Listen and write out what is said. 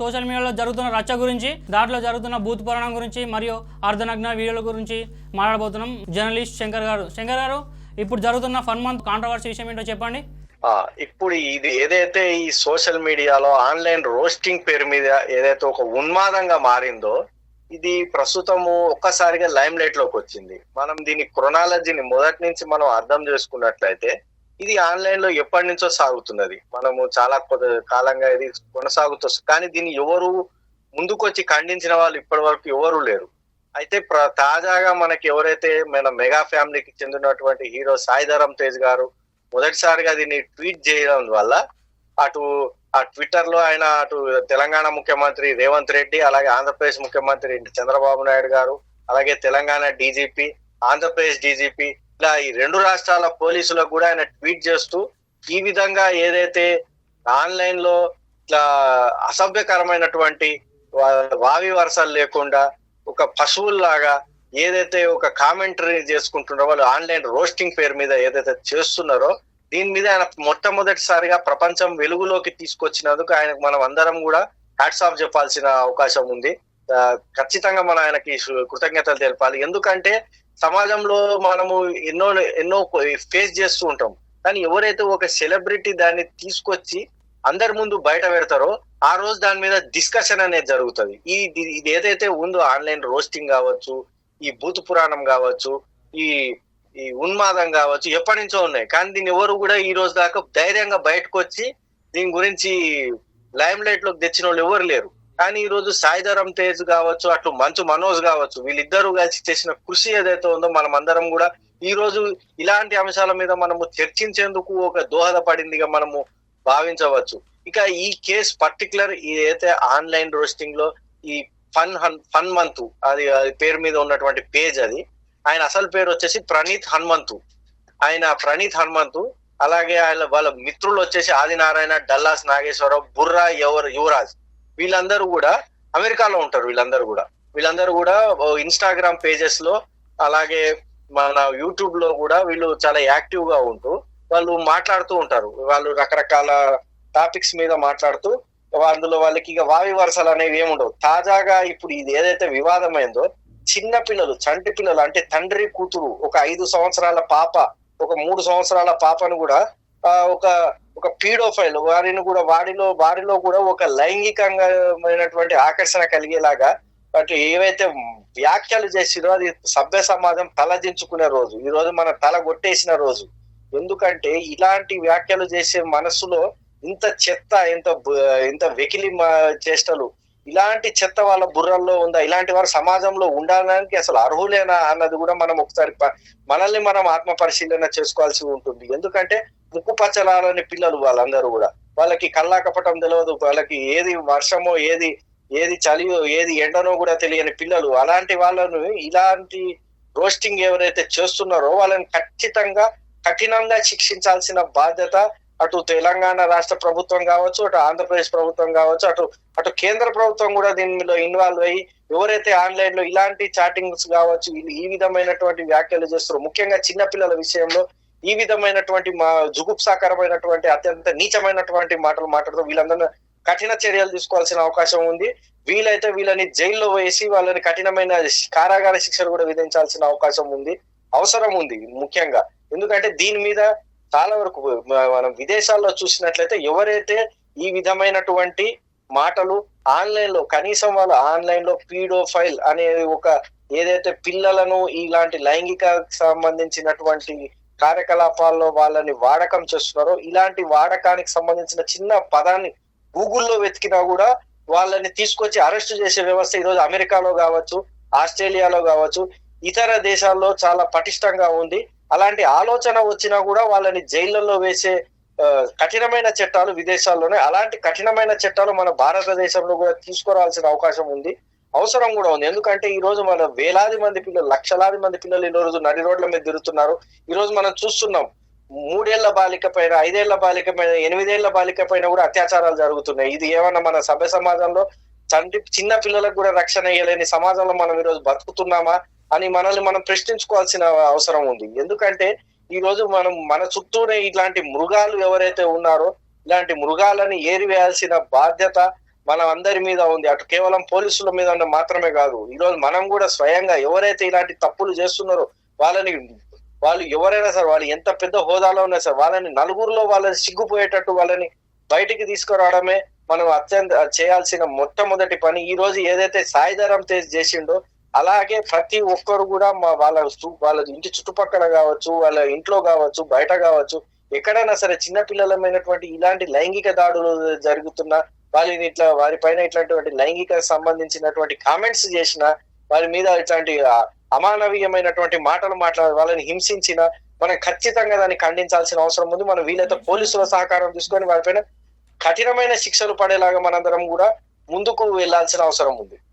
Social మీడియాలో జరుగుతున్న రచ్చ గురించి దాంట్లో జరుగుతున్న భూత పురాణం గురించి మరియు అర్ధనగ్న వీడియోల గురించి మాట్లాడబోతున్నాం జర్నలిస్ట్ శంకర్ గారు. శంకర్ గారు ఇప్పుడు జరుగుతున్న ఫన్ మంత్ కాంట్రవర్సీ విషయం ఏంటో చెప్పండి. ఇప్పుడు ఇది ఏదైతే ఈ సోషల్ మీడియాలో ఆన్లైన్ రోస్టింగ్ పేరు మీద ఏదైతే ఒక ఉన్మాదంగా మారిందో ఇది ప్రస్తుతము ఒక్కసారిగా లైమ్ లైట్లోకి వచ్చింది. మనం దీని క్రొనాలజీని మొదటి నుంచి మనం అర్థం చేసుకున్నట్లయితే ఇది ఆన్లైన్లో ఎప్పటి నుంచో సాగుతున్నది. మనము చాలా కాలంగా ఇది కొనసాగుతూ కానీ దీన్ని ఎవరు ముందుకొచ్చి ఖండించిన వాళ్ళు ఇప్పటి వరకు ఎవరు లేరు. అయితే ప్ర- తాజాగా మనకి ఎవరైతే మన మెగా ఫ్యామిలీకి చెందినటువంటి హీరో సాయిధరం తేజ్ గారు మొదటిసారిగా దీన్ని ట్వీట్ చేయడం వల్ల అటు ఆ ట్విట్టర్లో ఆయన అటు తెలంగాణ ముఖ్యమంత్రి రేవంత్ రెడ్డి అలాగే ఆంధ్రప్రదేశ్ ముఖ్యమంత్రి చంద్రబాబు నాయుడు గారు అలాగే తెలంగాణ డీజీపీ ఆంధ్రప్రదేశ్ డీజీపీ ఇలా ఈ రెండు రాష్ట్రాల పోలీసులకు కూడా ఆయన ట్వీట్ చేస్తూ ఈ విధంగా ఏదైతే ఆన్లైన్లో ఇట్లా అసభ్యకరమైనటువంటి వావి వరసలు లేకుండా ఒక పశువుల్లాగా ఏదైతే ఒక కామెంటరీ చేసుకుంటున్నారో వాళ్ళు ఆన్లైన్ రోస్టింగ్ పేరు మీద ఏదైతే చేస్తున్నారో దీని మీద ఆయన మొట్టమొదటిసారిగా ప్రపంచం వెలుగులోకి తీసుకొచ్చినందుకు ఆయనకు మనం అందరం కూడా హ్యాట్స్ ఆఫ్ చెప్పాల్సిన అవకాశం ఉంది. ఖచ్చితంగా మనం ఆయనకి కృతజ్ఞతలు తెలపాలి. ఎందుకంటే సమాజంలో మనము ఎన్నో ఎన్నో ఫేస్ చేస్తూ ఉంటాం. కానీ ఎవరైతే ఒక సెలబ్రిటీ దాన్ని తీసుకొచ్చి అందరి ముందు బయట పెడతారో ఆ రోజు దాని మీద డిస్కషన్ అనేది జరుగుతుంది. ఈ ఇది- ఇది ఏదైతే ఉందో ఆన్లైన్ రోస్టింగ్ కావచ్చు ఈ భూత పురాణం కావచ్చు ఈ ఈ ఉన్మాదం కావచ్చు ఎప్పటి నుంచో ఉన్నాయి. కానీ దీన్ని ఎవరు కూడా ఈ రోజు దాకా ధైర్యంగా బయటకు వచ్చి దీని గురించి లైమ్ లైట్లోకి తెచ్చిన వాళ్ళు ఎవరు లేరు. కానీ ఈ రోజు సాయిధరం తేజ్ కావచ్చు అటు మంచు మనోజ్ కావచ్చు వీళ్ళిద్దరూ కలిసి చేసిన కృషి ఏదైతే ఉందో మనం అందరం కూడా ఈ రోజు ఇలాంటి అంశాల మీద మనము చర్చించేందుకు ఒక దోహదపడిందిగా మనము భావించవచ్చు. ఇక ఈ కేస్ పర్టికులర్ ఏదైతే ఆన్లైన్ రోస్టింగ్లో ఈ ఫన్ ఫన్ మంత్ అది పేరు మీద ఉన్నటువంటి పేజ్ అది ఆయన అసలు పేరు వచ్చేసి ప్రణీత్ హనుమంతు. ఆయన ప్రణీత్ హనుమంతు అలాగే ఆయన వాళ్ళ మిత్రులు వచ్చేసి ఆదినారాయణ డల్లాస్ నాగేశ్వరరావు బుర్రా ఎవరు యువరాజ్. వీళ్ళందరూ కూడా అమెరికాలో ఉంటారు వీళ్ళందరూ కూడా. వీళ్ళందరూ కూడా ఇన్స్టాగ్రామ్ పేజెస్లో అలాగే మన యూట్యూబ్లో కూడా వీళ్ళు చాలా యాక్టివ్గా ఉంటూ వాళ్ళు మాట్లాడుతూ ఉంటారు. వాళ్ళు రకరకాల టాపిక్స్ మీద మాట్లాడుతూ అందులో వాళ్ళకి ఇక వావి వరసలు అనేవి ఏముండవు తాజాగా ఇప్పుడు ఇది ఏదైతే వివాదమైందో చిన్న పిల్లలు చంటి పిల్లలు అంటే తండ్రి కూతురు ఒక ఐదు సంవత్సరాల పాప ఒక మూడు సంవత్సరాల పాపను కూడా ఒక ఒక పీడోఫైల్ వారిని కూడా వారిలో వారిలో కూడా ఒక లైంగికంగామైనటువంటి ఆకర్షణ కలిగేలాగా వాటి ఏవైతే వ్యాఖ్యలు చేసిరో అది సభ్య సమాజం తలదించుకునే రోజు ఈ రోజు మన తల కొట్టేసిన రోజు. ఎందుకంటే ఇలాంటి వ్యాఖ్యలు చేసే మనసులో ఇంత చెత్త ఇంత ఇంత వెకిలి మా- చేష్టలు ఇలాంటి చెత్త వాళ్ళ బుర్రల్లో ఉందా? ఇలాంటి వారు సమాజంలో ఉండడానికి అసలు అర్హులేనా అన్నది కూడా మనం ఒకసారి మనల్ని మనం ఆత్మ పరిశీలన చేసుకోవాల్సి ఉంటుంది. ఎందుకంటే ముక్కు పచ్చలారని పిల్లలు వాళ్ళందరూ కూడా. వాళ్ళకి కల్లాకపటం తెలియదు వాళ్ళకి ఏది వర్షమో ఏది ఏది చలియో ఏది ఎండనో కూడా తెలియని పిల్లలు. అలాంటి వాళ్ళను ఇలాంటి రోస్టింగ్ ఎవరైతే చేస్తున్నారో వాళ్ళని ఖచ్చితంగా కఠినంగా శిక్షించాల్సిన బాధ్యత అటు తెలంగాణ రాష్ట్ర ప్రభుత్వం కావచ్చు అటు ఆంధ్రప్రదేశ్ ప్రభుత్వం కావచ్చు అటు అటు కేంద్ర ప్రభుత్వం కూడా దీనిలో ఇన్వాల్వ్ అయ్యి ఎవరైతే ఆన్లైన్లో ఇలాంటి చాటింగ్స్ కావచ్చు ఈ విధమైనటువంటి వ్యాఖ్యలు చేస్తారో ముఖ్యంగా చిన్నపిల్లల విషయంలో ఈ విధమైనటువంటి మా జుగుప్సాకరమైనటువంటి అత్యంత నీచమైనటువంటి మాటలు మాట్లాడుతూ వీళ్ళందరూ కఠిన చర్యలు తీసుకోవాల్సిన అవకాశం ఉంది. వీలైతే వీళ్ళని జైల్లో వేసి వాళ్ళని కఠినమైన కారాగార శిక్షలు కూడా విధించాల్సిన అవకాశం ఉంది. అవసరం ఉంది ముఖ్యంగా. ఎందుకంటే దీని మీద చాలా వరకు మనం విదేశాల్లో చూసినట్లయితే ఎవరైతే ఈ విధమైనటువంటి మాటలు ఆన్లైన్లో కనీసం వాళ్ళు ఆన్లైన్లో పీడోఫైల్ అనేది ఒక ఏదైతే పిల్లలను ఇలాంటి లైంగిక సంబంధించినటువంటి కార్యకలాపాల్లో వాళ్ళని వాడకం చేస్తున్నారో ఇలాంటి వాడకానికి సంబంధించిన చిన్న పదాన్ని గూగుల్లో వెతికినా కూడా వాళ్ళని తీసుకొచ్చి అరెస్ట్ చేసే వ్యవస్థ ఈరోజు అమెరికాలో కావచ్చు ఆస్ట్రేలియాలో కావచ్చు ఇతర దేశాల్లో చాలా పటిష్టంగా ఉంది. అలాంటి ఆలోచన వచ్చినా కూడా వాళ్ళని జైళ్ళల్లో వేసే కఠినమైన చట్టాలు విదేశాల్లోనే అలాంటి కఠినమైన చట్టాలు మన భారతదేశంలో కూడా తీసుకురావాల్సిన అవకాశం ఉంది. అవసరం కూడా ఉంది. ఎందుకంటే ఈ రోజు మన వేలాది మంది పిల్లలు లక్షలాది మంది పిల్లలు ఈ రోజు నడి రోడ్ల మీద తిరుగుతున్నారు. ఈ రోజు మనం చూస్తున్నాం మూడేళ్ళ బాలిక పైన ఐదేళ్ళ బాలిక పైన ఎనిమిదేళ్ళ బాలిక పైన కూడా అత్యాచారాలు జరుగుతున్నాయి. ఇది ఏమన్నా మన సభ్య సమాజంలో చంటి చిన్న పిల్లలకు కూడా రక్షణ ఇవ్వలేని సమాజంలో మనం ఈరోజు బతుకుతున్నామా? అని మనల్ని మనం ప్రశ్నించుకోవాల్సిన అవసరం ఉంది. ఎందుకంటే ఈ రోజు మనం మన చుట్టూనే ఇట్లాంటి మృగాలు ఎవరైతే ఉన్నారో ఇలాంటి మృగాలని ఏరివేయాల్సిన బాధ్యత మన అందరి మీద ఉంది. అటు కేవలం పోలీసుల మీద ఉన్న మాత్రమే కాదు ఈ రోజు మనం కూడా స్వయంగా ఎవరైతే ఇలాంటి తప్పులు చేస్తున్నారో వాళ్ళని వాళ్ళు ఎవరైనా సరే వాళ్ళు ఎంత పెద్ద హోదాలో ఉన్నా సరే వాళ్ళని నలుగురిలో వాళ్ళని సిగ్గుపోయేటట్టు వాళ్ళని బయటికి తీసుకురావడమే మనం అత్యంత చేయాల్సిన మొట్టమొదటి పని. ఈ రోజు ఏదైతే సాయిధరం తేజ్ చేసిండో అలాగే ప్రతి ఒక్కరు కూడా మా వాళ్ళ వాళ్ళ ఇంటి చుట్టుపక్కల కావచ్చు వాళ్ళ ఇంట్లో కావచ్చు బయట కావచ్చు ఎక్కడైనా సరే చిన్న పిల్లలమైనటువంటి ఇలాంటి లైంగిక దాడులు జరుగుతున్న వాళ్ళని ఇట్లా వారి పైన ఇట్లాంటి లైంగిక సంబంధించినటువంటి కామెంట్స్ చేసిన వారి మీద ఇట్లాంటి అమానవీయమైనటువంటి మాటలు మాట్లాడి వాళ్ళని హింసించిన మనం ఖచ్చితంగా దాన్ని ఖండించాల్సిన అవసరం ఉంది. మనం వీలైతే పోలీసుల సహకారం తీసుకొని వారిపైన కఠినమైన శిక్షలు పడేలాగా మనందరం కూడా ముందుకు వెళ్ళాల్సిన అవసరం ఉంది.